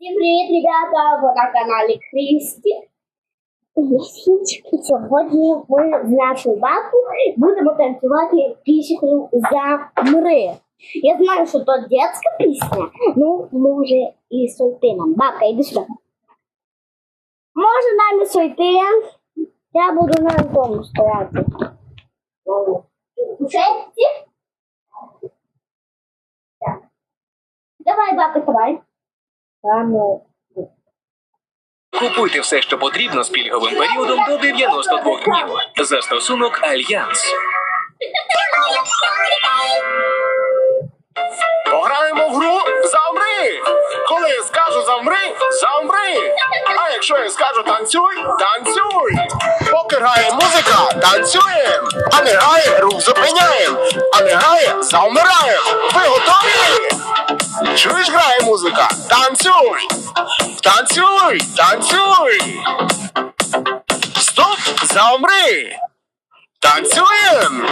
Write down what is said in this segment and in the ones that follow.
Всім привіт, ребята! Ви на каналі Крісті. І сьогодні ми з нашою бабку будемо танцювати пісню «Замри». Я знаю, що то детська пісня, ну ми вже і сойти Бабка, іди сюди. Може нам і сойти? Я буду на тому стояти. Сесті? Так. Давай, бабка, давай. Ну. Купуйте все, що потрібно з пільговим періодом до 92 днів. Застосунок Альянс. Пограємо в гру Замри! Коли я скажу замри, замри! А якщо я скажу танцюй, танцюй! Поки грає музика, танцюємо! А не грає, рух зупиняємо! А не грає, завмираємо! Ви готові? Чуєш, грає музика? Танцюй! Танцюй! Танцюй! Стоп! Замри! Танцюємо!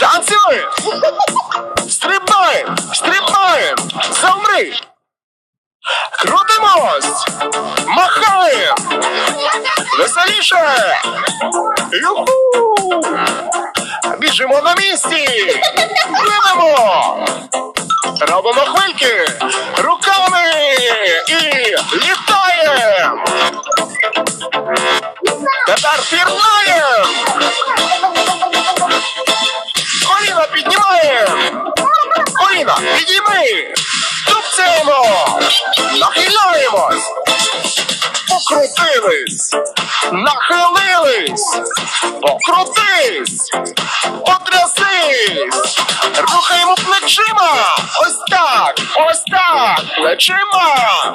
Танцюємо! Стрибаємо! Стрибаємо! Замри! Крутимось! Махаємо! Веселіше! Юху! Біжимо на місці! Пливемо! Робимо хвильки! Руками! І літаємо! Тепер пірнаємо! Коліна піднімаємо! Коліна, підійми! Тупцяємо! Нахиляємось! Покрутились! Нахилились! Покрутись! Рухаємо плечима! Ось так! Ось так! Плечима!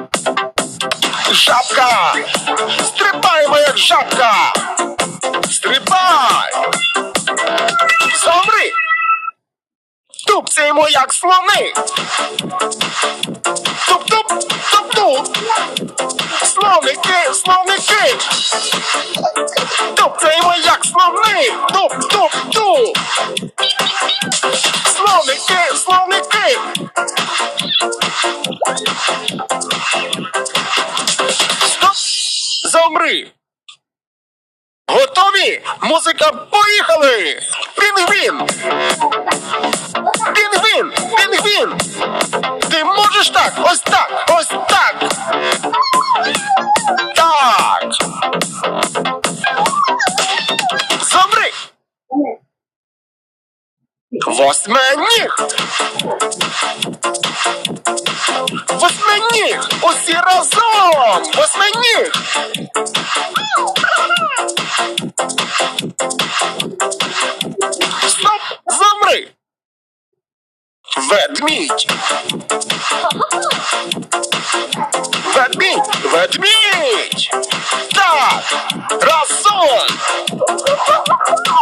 Жабка! Стрибаємо, як жабка! Стрибай! Замри! Тупцяємо, як слони! Туп-туп! Туп-туп! Слоники, слоники! Тупцяємо, як слони! Туп-туп-туп! Готові? Музика, поїхали! Пінгвін! Пінгвін! Пінгвін! Ти можеш так? Ось так! Ось так! Так! Замри! Восьминіг! Восьминіг! Усі разом! Восьминіг! Ведмідь! Ведмідь! Ведмідь! Так! Разом!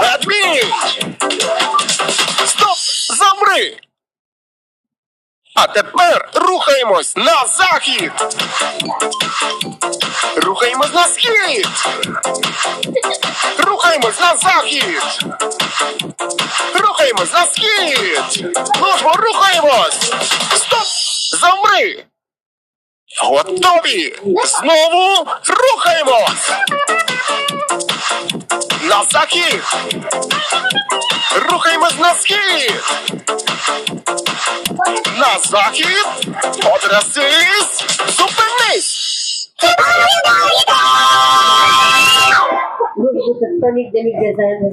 Ведмідь! А тепер рухаємось на захід! Рухаємось на схід! Рухаємось на захід! Рухаємось на схід! Ну рухаємось! Стоп! Замри! Готові! Знову рухаємось! На захід! Рухаємось на схід! На захід! Потрясись! Зупинись! Ну, що це, хто нігде нігде